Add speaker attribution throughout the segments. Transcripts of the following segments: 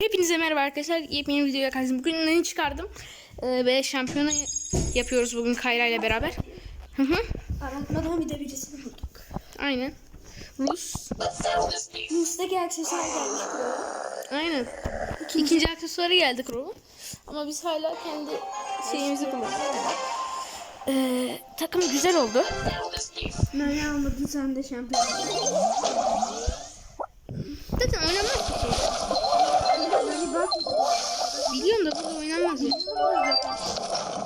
Speaker 1: Hepinize merhaba arkadaşlar. Yepyeni videoya karşınızdayım. Bugün ne çıkardım? Ee, ve şampiyonu yapıyoruz bugün Kayra ile beraber. Hı hı.
Speaker 2: Aratmadan bir de birisini bulduk.
Speaker 1: Aynen. Rus.
Speaker 2: Rus'taki aksesuar gelmiş buraya.
Speaker 1: Aynen. İkinci aksesuarı geldi Crow'un. Ama biz hala kendi şeyimizi kullanıyoruz. Ee, takım güzel oldu.
Speaker 2: Nane almadın sen de şampiyon.
Speaker 1: Zaten oynanmaz Biliyorum da burada oynanmaz ya.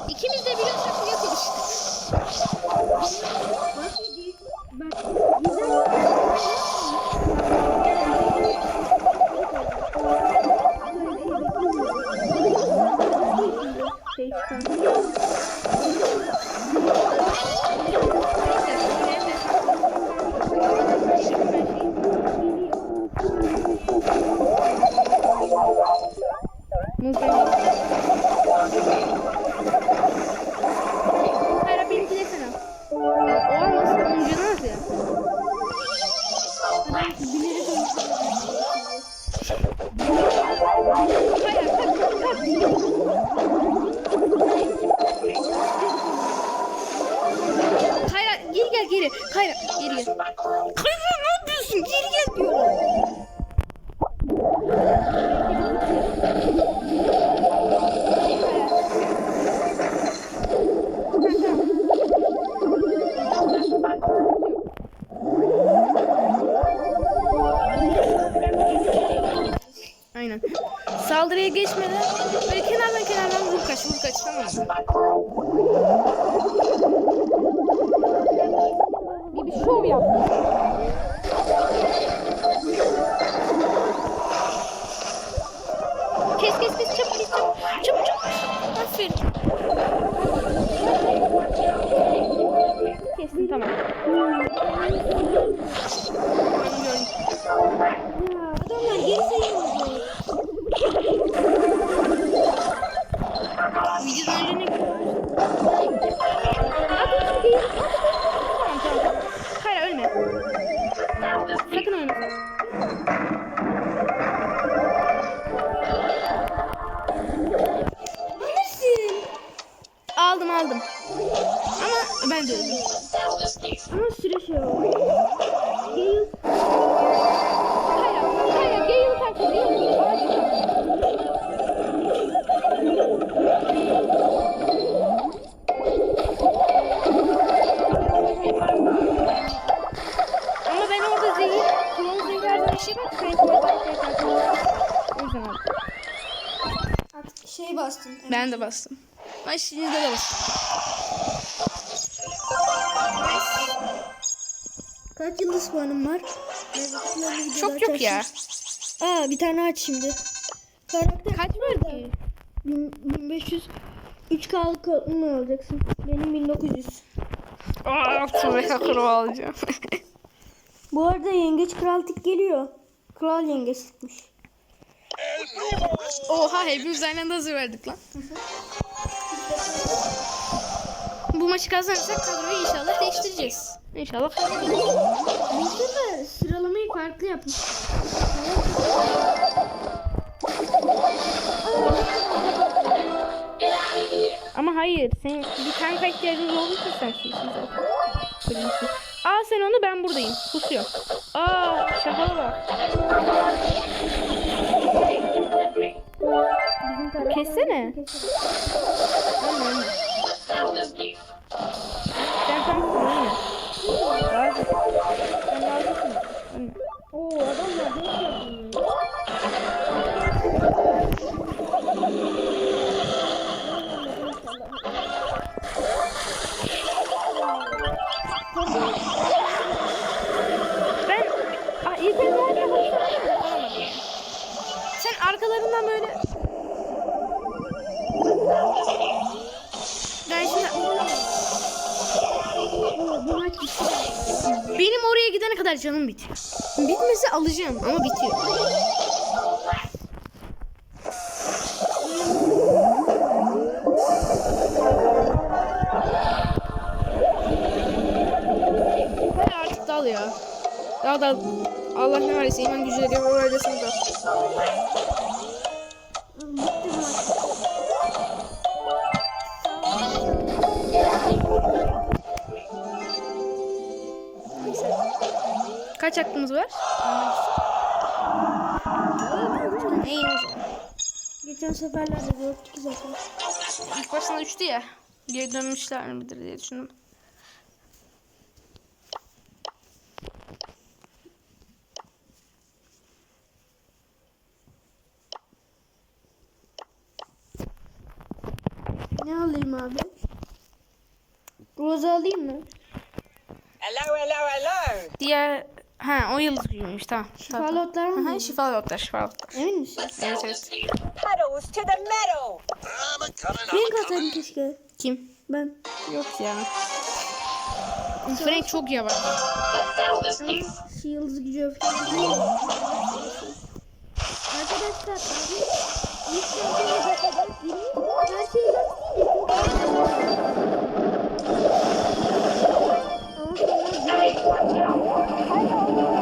Speaker 1: İkimiz de biliyorsak yapıyoruz.
Speaker 2: Bak. Bak. Güzel.
Speaker 1: Mı? Gibi şov yap. Ben bastım. Ay şimdi de bastım.
Speaker 2: Kaç yıldız puanım var?
Speaker 1: Çok yok ya.
Speaker 2: Aa bir tane aç şimdi. Karakter
Speaker 1: Kaç var ki?
Speaker 2: 1500 3K mı alacaksın? Benim 1900.
Speaker 1: Aa, Tuğba kuru alacağım.
Speaker 2: Bu arada yengeç kral tik geliyor. Kral yengeç çıkmış.
Speaker 1: Oha hepimiz aynı anda hazır verdik lan. Bu maçı kazanırsak kadroyu inşallah değiştireceğiz. İnşallah.
Speaker 2: Bizde de sıralamayı farklı yapmış.
Speaker 1: Ama hayır, senin bir tanka ihtiyacın olduysa sen şeysin zaten. Böyle bir şey. Aa sen onu ben buradayım. Pusuyor. Aa şakalı bak.
Speaker 2: Hemen. Hemen.
Speaker 1: Benim oraya gidene kadar canım bitiyor. Bitmesi alacağım ama bitiyor. Hadi artık dal ya. Dal dal. Allah ne varsa iman güçleri var. Orada da. İyi o zaman.
Speaker 2: Geçen seferlerde gördük zaten.
Speaker 1: İlk başında üçtü ya. Geri dönmüşler midir diye düşündüm.
Speaker 2: Ne alayım abi? Roza alayım mı?
Speaker 3: Hello, hello, hello.
Speaker 1: Diğer ha o yıldız gücüymüş tamam. tamam.
Speaker 2: Şifalı otlar mı?
Speaker 1: Aha, şifalı otlar şifalı otlar.
Speaker 2: Emin misin?
Speaker 1: Evet evet.
Speaker 3: Pedals to the metal.
Speaker 2: Frank atayım keşke.
Speaker 1: Kim?
Speaker 2: Ben.
Speaker 1: Yok ya. Frank çok yavaş.
Speaker 2: Şu yıldız gücü öfkeli. Arkadaşlar abi ilk geldiğimizde kadar gireyim. Her şeyi Ama sonra
Speaker 1: Oh, my God.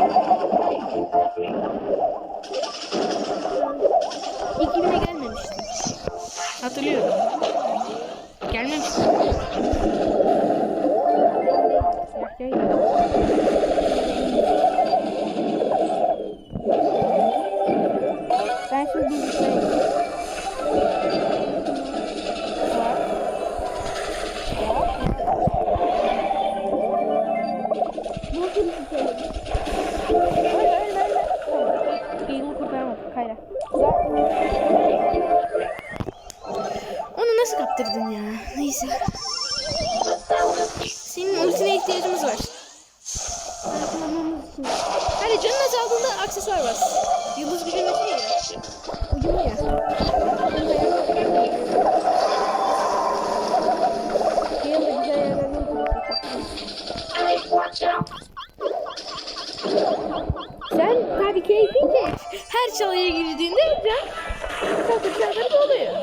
Speaker 1: Tatlı çalları oluyor.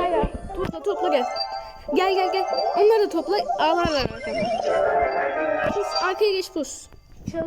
Speaker 1: Hayır, topla topla gel. Gel gel gel. Onları da topla. Ağlarlar arkadan. Pus, arkaya geç pus. Hayır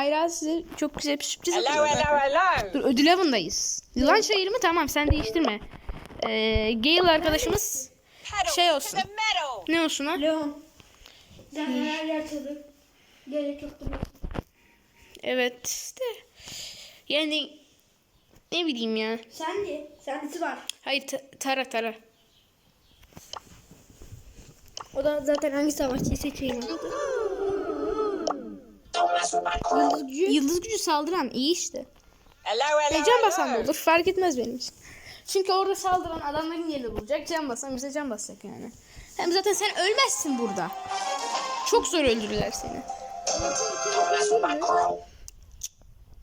Speaker 1: Kayra size çok güzel bir sürpriz
Speaker 3: Hello, hello, hello.
Speaker 1: Dur ödül avındayız. Yılan şehir mi? Tamam sen değiştirme. Ee, Gale arkadaşımız Şey olsun. ne olsun ha?
Speaker 2: Leon. Gerek yoktu.
Speaker 1: Evet işte. Yani ne bileyim ya.
Speaker 2: Sen de. Sendesi var.
Speaker 1: Hayır ta- tara tara.
Speaker 2: O da zaten hangi savaşçıyı seçeyim. Yıldız gücü.
Speaker 1: Yıldız gücü saldıran iyi işte.
Speaker 3: Hello,
Speaker 1: E, basan da olur. Fark etmez benim için. Çünkü orada saldıran adamların yerini bulacak. Can basan bize can basacak yani. Hem zaten sen ölmezsin burada. Çok zor öldürürler seni.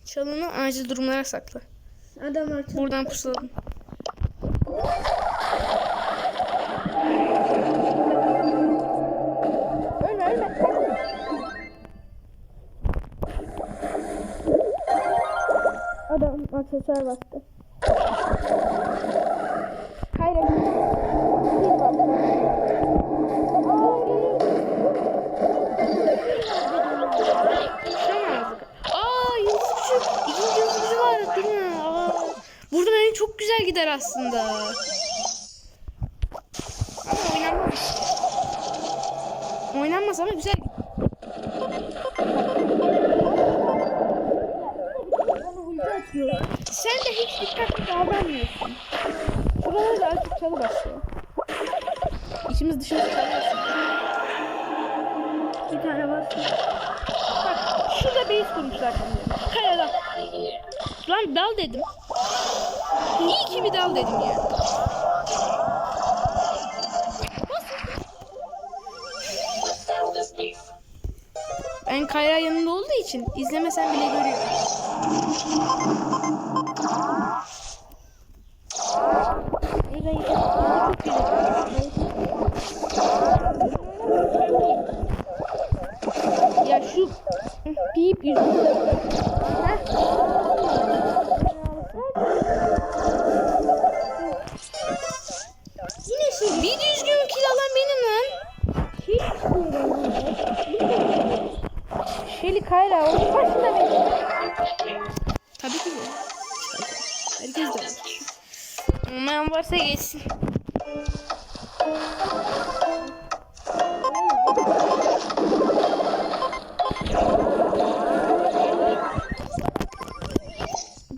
Speaker 1: Çalını acil durumlara sakla.
Speaker 2: Adamlar.
Speaker 1: Buradan pusulalım.
Speaker 2: Adam aksesuar bastı.
Speaker 1: Hayır. Bir bak. Aa geliyor. Aa yıldız gücü. İkinci yıldız gücü var değil mi? Aa. Buradan hani çok güzel gider aslında. Ama oynanmaz işte. Oynanmaz ama güzel Yani Kayra yanında olduğu için izlemesen bile görüyor. Ya şu pip yüzü. Varsa geçsin.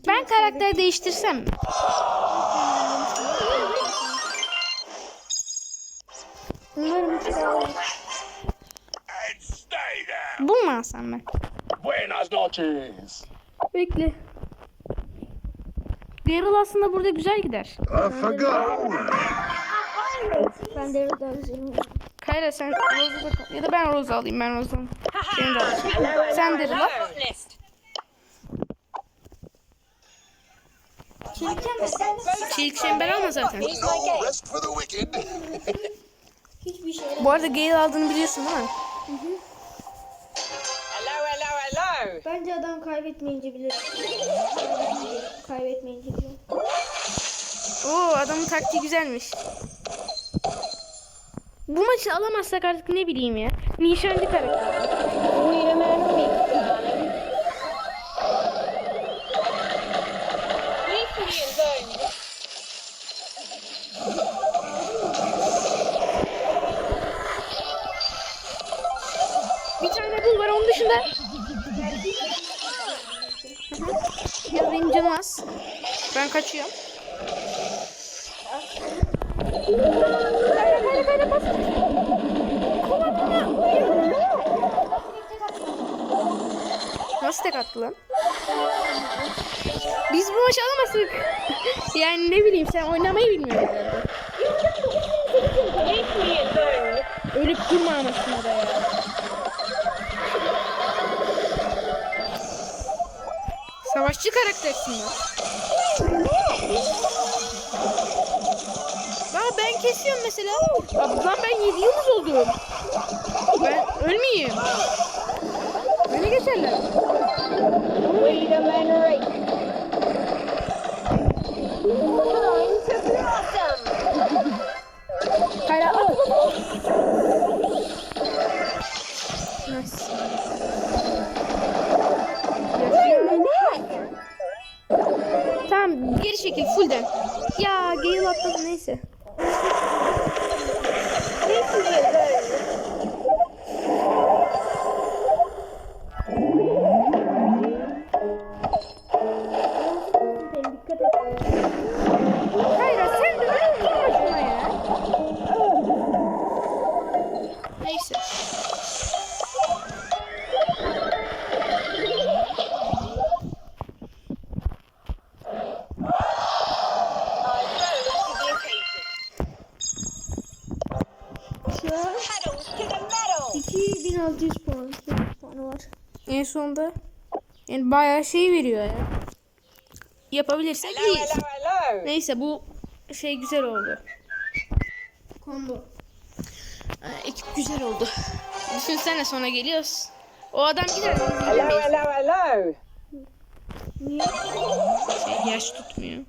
Speaker 1: Ben karakter değiştirsem mi?
Speaker 2: Umarım
Speaker 4: there.
Speaker 1: Bu mu alsam ben?
Speaker 4: Buenas noches.
Speaker 1: Bekle. Daryl aslında burada güzel gider.
Speaker 2: Ben de razıyım.
Speaker 1: Kayra sen Rose'u da ya da ben Rose alayım ben Rose'u. Seni de alayım. Sen.
Speaker 2: Çirkin sen
Speaker 1: Çelik çember alma zaten.
Speaker 2: Şey.
Speaker 1: Bu arada Gale aldığını biliyorsun değil mi?
Speaker 2: Bence adam kaybetmeyince bilir. kaybetmeyince bilir.
Speaker 1: Oo adamın taktiği güzelmiş. Bu maçı alamazsak artık ne bileyim ya. Nişancı karakter. Lan ben 7 yıldız oldum. Ben ölmeyeyim. Beni geçerler.
Speaker 3: Wait a minute.
Speaker 1: Kayra at. Nice. Tamam geri çekil fullden. Ya
Speaker 2: 2600 puan. 800 puanı var.
Speaker 1: En sonunda yani bayağı şey veriyor ya. Yapabilirsek
Speaker 3: Hello,
Speaker 1: iyiyiz.
Speaker 3: hello, hello.
Speaker 1: Neyse bu şey güzel oldu.
Speaker 2: Combo.
Speaker 1: Ee, ekip güzel oldu. Düşünsene sonra geliyoruz. O adam gider.
Speaker 3: Hello, hello, hello.
Speaker 2: Niye?
Speaker 1: Şey, yaş tutmuyor.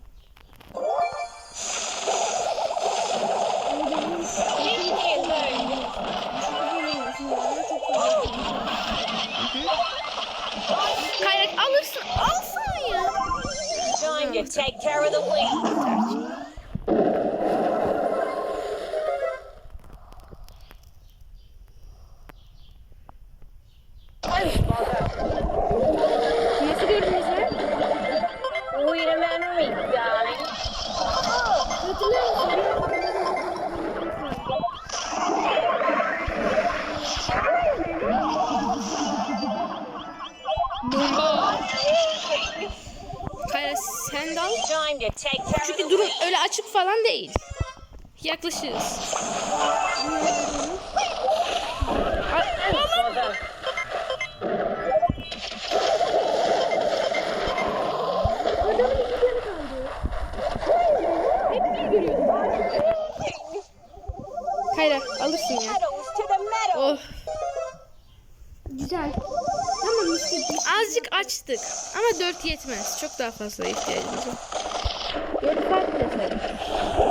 Speaker 3: Time to take care of the weak.
Speaker 1: Falan değil. Yaklaşırız. Kayra alırsın ya. Oh.
Speaker 2: Güzel. Ama Mr.
Speaker 1: azıcık açtık. Ama 4 yetmez. Çok daha fazla ihtiyacımız var. 4 farklı desek. Orada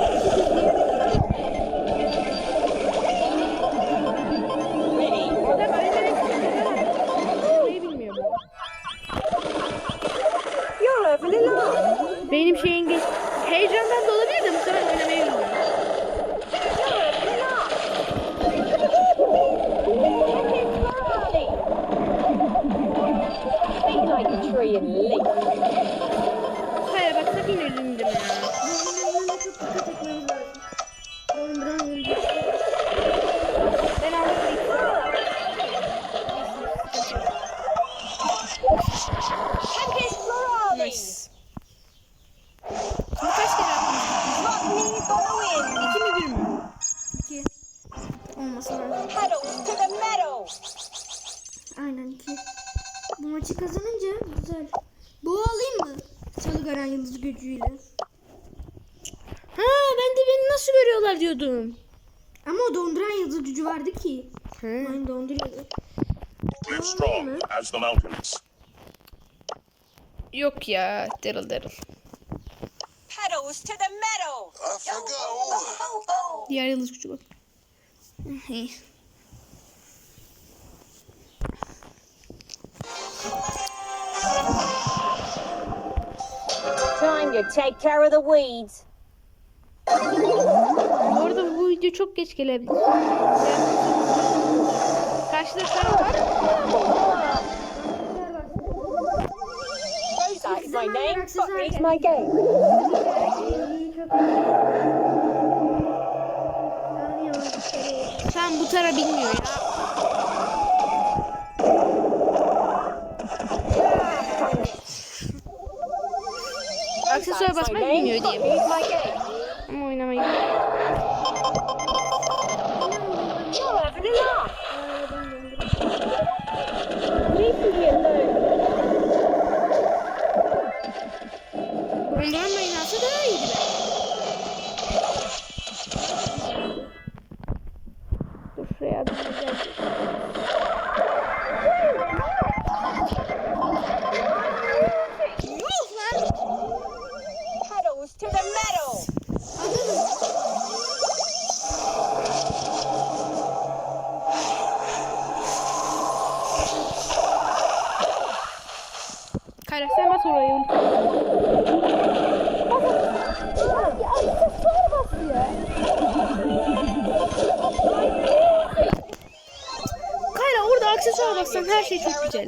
Speaker 2: Çalıgaran yıldız gücüyle.
Speaker 1: Ha ben de beni nasıl görüyorlar diyordum.
Speaker 2: Ama o donduran yıldız gücü vardı ki.
Speaker 1: Ha.
Speaker 2: Oyun donduruyordu.
Speaker 4: Live strong as the mountains.
Speaker 1: Yok ya Daryl Daryl.
Speaker 3: Pedals to the metal.
Speaker 4: Off you go.
Speaker 3: Oh.
Speaker 1: Diğer yıldız gücü bak.
Speaker 3: Time to take care of the weeds.
Speaker 1: Bu arada bu video çok geç gelebilir. Karşıda sen var.
Speaker 3: Rosa is my name. Buckley is my game.
Speaker 1: Sen bu tara bilmiyor ya. Aksesuar basmayı bilmiyor diye.
Speaker 3: Buckley is my game.
Speaker 1: Ama bassan her şey çok güzel.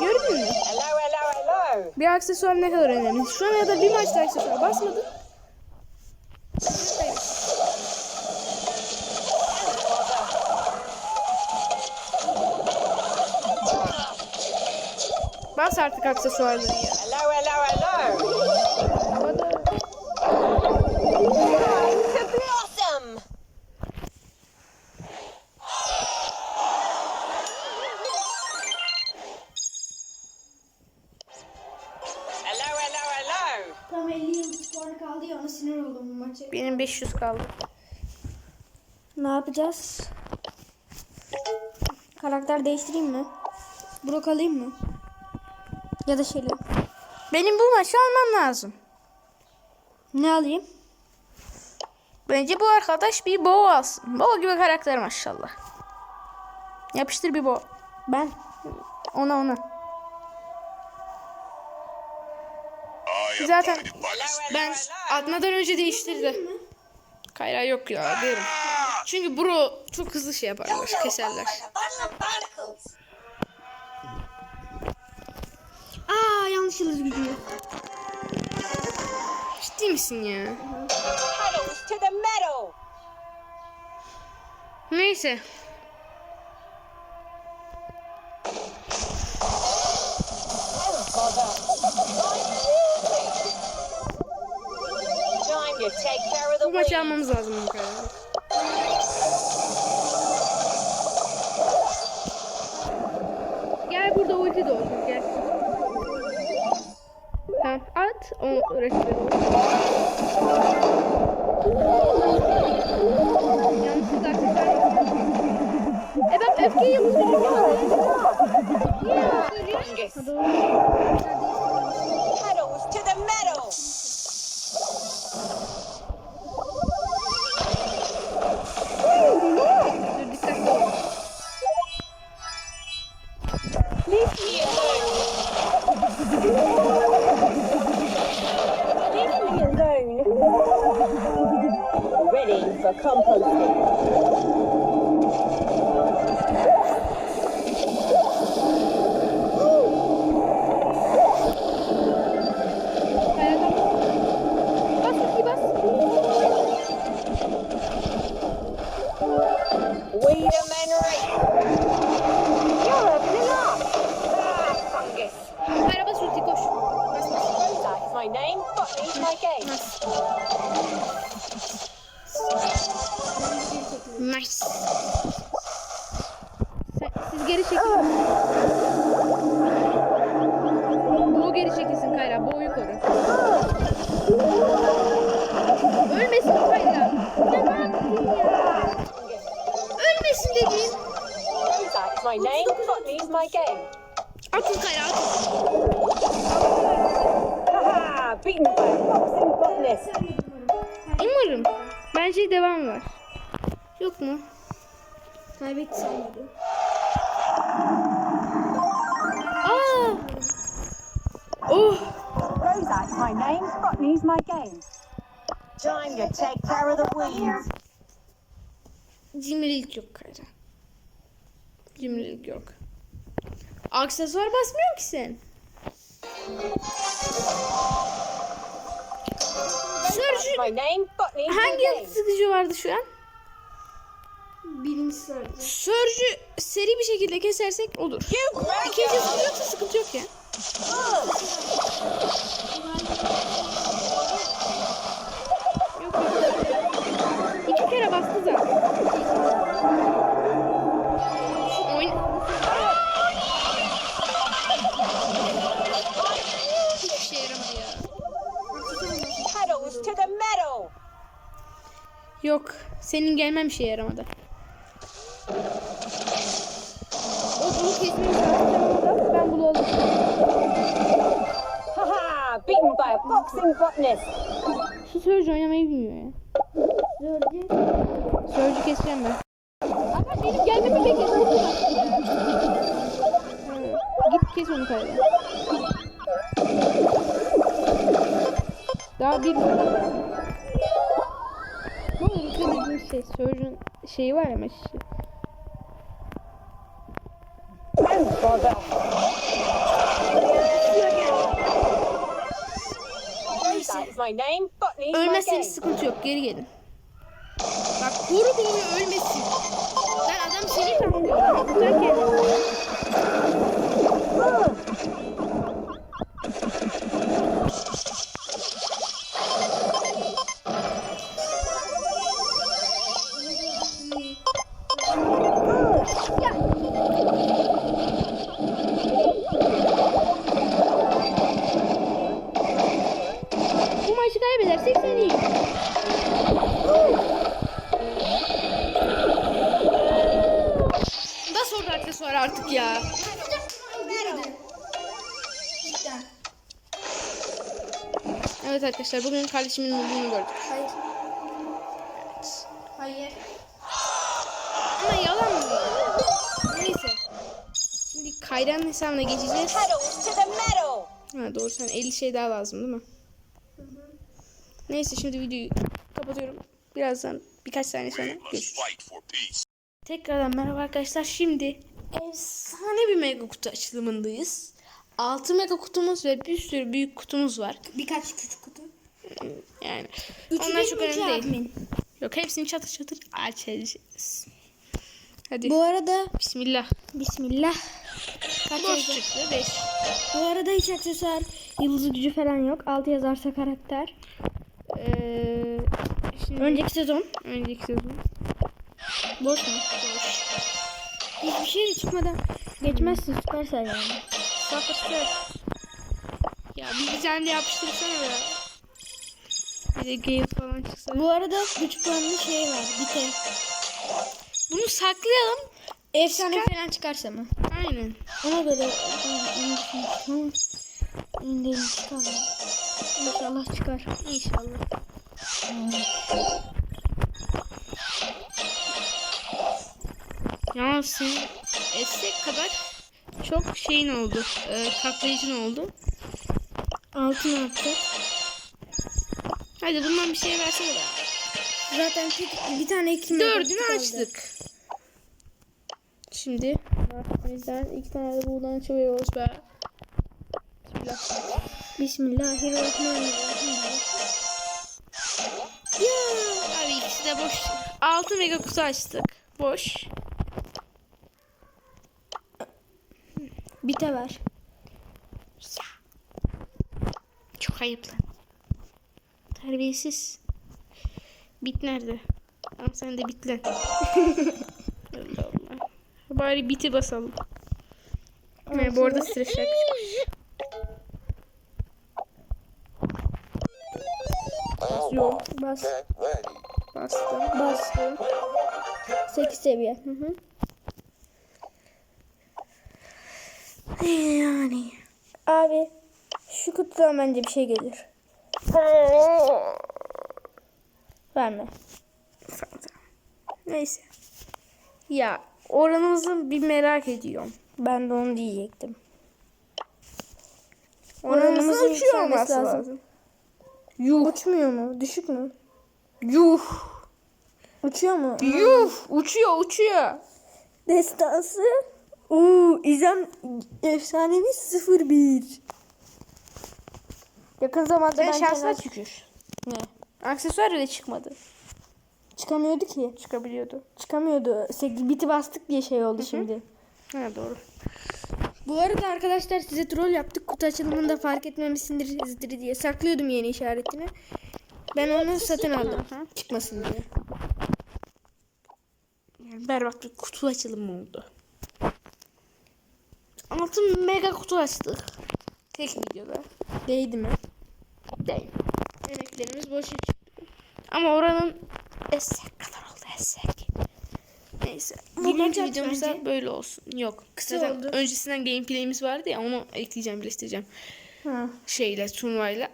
Speaker 1: Gördün mü? Bir aksesuar ne kadar önemli. Şu ana kadar bir maçta aksesuar basmadın. Aksesuarları ya.
Speaker 3: Hello, hello, hello.
Speaker 1: Hadi.
Speaker 3: To blossom. Hello, hello, hello.
Speaker 2: Tam 50 yıldız puanı kaldı ya ona sinir oldum bu maçı.
Speaker 1: Benim 500 kaldı.
Speaker 2: Ne yapacağız? Karakter değiştireyim mi? Brock alayım mı? Ya da Shelly.
Speaker 1: Benim bu maçı almam lazım.
Speaker 2: Ne alayım?
Speaker 1: Bence bu arkadaş bir Bo alsın. Bo gibi karakter maşallah. Yapıştır bir Bo.
Speaker 2: Ben.
Speaker 1: Ona ona. Zaten ben atmadan önce değiştirdi. Kayra yok ya derim. Çünkü bro çok hızlı şey yaparlar, keserler.
Speaker 2: Aa yanlış yıldız gücü.
Speaker 1: Ciddi misin ya? Neyse. Bu maçı almamız lazım bu kadar. Gel burada ulti de öfke yıldızı gücüm var. Niye yalan söylüyorsun?
Speaker 3: Pedals to the metal. Ready for composting. Botanist.
Speaker 1: Umarım. Bence devam var. Yok mu?
Speaker 2: Kaybetti sanırım.
Speaker 1: Aa! Oh!
Speaker 3: Rosa is my name. Botany's my game. Time to take care of the weeds.
Speaker 1: Cimrilik yok Kayra. Cimrilik yok. Aksesuar basmıyor ki sen. Sörcü
Speaker 3: my
Speaker 1: hangi sıkıcı vardı şu an?
Speaker 2: Birinci sırada.
Speaker 1: Sörcü seri bir şekilde kesersek olur. İkinci sıkıntı yoksa sıkıntı yok ya. Yok yok. İki kere bastı zaten. Senin gelmen bir şey yaramadı. O kesmemiz lazım. Ben bunu alırım.
Speaker 3: Haha, beaten by a boxing botanist. Game.
Speaker 1: Ölmezseniz sıkıntı yok. Geri gelin. Bak koru boyu ölmesin. Ben adam seni kendini. Kardeşimin olduğunu gördük.
Speaker 2: Hayır. Hayır.
Speaker 1: Ama yalan mı? Neyse. Şimdi Kayra'nın hesabına geçeceğiz. Ha doğru sen 50 şey daha lazım değil mi? Neyse şimdi videoyu kapatıyorum. Birazdan birkaç saniye sonra görüşürüz. Tekrardan merhaba arkadaşlar. Şimdi efsane bir mega kutu açılımındayız. 6 mega kutumuz ve bir sürü büyük kutumuz var.
Speaker 2: Birkaç küçük kutu.
Speaker 1: Yani
Speaker 2: Üçü
Speaker 1: onlar çok önemli değil.
Speaker 2: admin.
Speaker 1: Yok hepsini çatır çatır açacağız. Hadi.
Speaker 2: Bu arada
Speaker 1: Bismillah.
Speaker 2: Bismillah. Kaç
Speaker 1: Boş çıktı 5.
Speaker 2: Bu arada hiç aksesuar yıldız gücü falan yok. Altı yazarsa karakter.
Speaker 1: Ee, şimdi
Speaker 2: Önceki sezon.
Speaker 1: önceki sezon.
Speaker 2: Boş mu? Boş. Hiçbir şey de çıkmadan geçmezsin süpersel yani.
Speaker 1: Sapıtı. Ya bir de yapıştırsana be. Bir de game falan çıksa.
Speaker 2: Bu arada 3 puanlı şey var. Bite.
Speaker 1: Bunu saklayalım.
Speaker 2: Efsane falan çıkarsa mı?
Speaker 1: Aynen.
Speaker 2: Ona göre. İndirim çıkar? İnşallah çıkar.
Speaker 1: İnşallah. Ya senin esek kadar çok şeyin oldu. E, katlayıcın oldu.
Speaker 2: Altın atacak.
Speaker 1: Hadi bundan bir şey versene be.
Speaker 2: Zaten tek, bir tane ekmek
Speaker 1: Dördünü açtık. Şimdi o yüzden iki tane de buradan çıkıyoruz be. Bismillah.
Speaker 2: Bismillahirrahmanirrahim.
Speaker 1: Abi ikisi de boş. Altı mega kutu açtık. Boş.
Speaker 2: Bite ver.
Speaker 1: Çok ayıp lan. Terbiyesiz. Bit nerede? Tamam sen de bit lan. Allah Allah. Bari biti basalım. Ne bu arada stres şarkı çıkmış. Yok.
Speaker 2: Bas.
Speaker 1: Bastım.
Speaker 2: Bastı. 8 seviye. Hı hı. Yani. Abi şu kutudan bence bir şey gelir. Verme.
Speaker 1: Neyse. Ya oranımızı bir merak ediyorum.
Speaker 2: Ben de onu diyecektim.
Speaker 1: Oranımızın uçuyor olması
Speaker 2: lazım.
Speaker 1: lazım.
Speaker 2: Yuh. Uçmuyor mu? Düşük mü?
Speaker 1: Yuh.
Speaker 2: Uçuyor mu?
Speaker 1: Yuh. Uçuyor uçuyor.
Speaker 2: Destansı. Uuu İzem efsanevi 01. Yakın zamanda
Speaker 1: Ben
Speaker 2: ben
Speaker 1: şansına
Speaker 2: kenar-. Ne?
Speaker 1: Aksesuar bile çıkmadı.
Speaker 2: Çıkamıyordu ki.
Speaker 1: Çıkabiliyordu.
Speaker 2: Çıkamıyordu. 8 biti bastık diye şey oldu şimdi.
Speaker 1: Ha doğru.
Speaker 2: Bu arada arkadaşlar size troll yaptık. Kutu açılımında fark etmemişsindir diye. Saklıyordum yeni işaretini. Ben onu satın aldım. Çıkmasın diye.
Speaker 1: Yani berbat bir kutu açılımı oldu. Altın mega kutu açtık. Tek videoda.
Speaker 2: Değdi mi?
Speaker 1: Değil. Emeklerimiz boşa çıktı. Ama oranın esek kadar oldu esek. Neyse. Bugünkü videomuz da böyle olsun. Yok.
Speaker 2: Kısa
Speaker 1: Zaten
Speaker 2: oldu.
Speaker 1: öncesinden gameplay'imiz vardı ya onu ekleyeceğim birleştireceğim.
Speaker 2: Ha.
Speaker 1: Şeyle turnuvayla.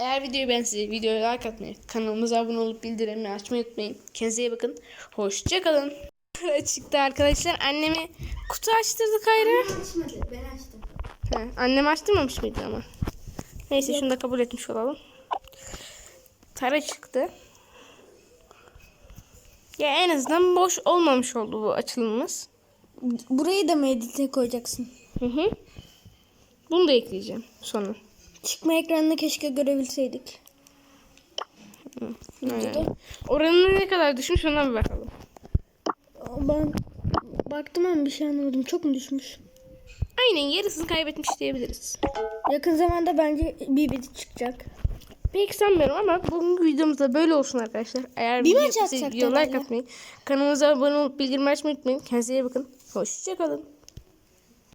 Speaker 1: Eğer videoyu beğendiyseniz videoya like atmayı, kanalımıza abone olup bildirimleri açmayı unutmayın. Kendinize iyi bakın. Hoşçakalın. Çıktı arkadaşlar. Annemi kutu açtırdık ayrı.
Speaker 2: Açmadı. Ben açtım.
Speaker 1: Ha, annem açtırmamış mıydı ama? Neyse şunu da kabul etmiş olalım. Tara çıktı. Ya en azından boş olmamış oldu bu açılımımız.
Speaker 2: Burayı da mı edite koyacaksın?
Speaker 1: Hı hı. Bunu da ekleyeceğim sonra.
Speaker 2: Çıkma ekranını keşke görebilseydik.
Speaker 1: Aynen. Oranını ne kadar düşmüş ona bir bakalım.
Speaker 2: Ben baktım ama bir şey anlamadım. Çok mu düşmüş?
Speaker 1: Aynen yarısını kaybetmiş diyebiliriz.
Speaker 2: Yakın zamanda bence bir bit çıkacak.
Speaker 1: Pek sanmıyorum ama bugünkü videomuz da böyle olsun arkadaşlar. Eğer
Speaker 2: Bir maç atsak
Speaker 1: like atmayı, kanalımıza abone olup bildirim açmayı unutmayın. Kendinize iyi bakın. Hoşçakalın.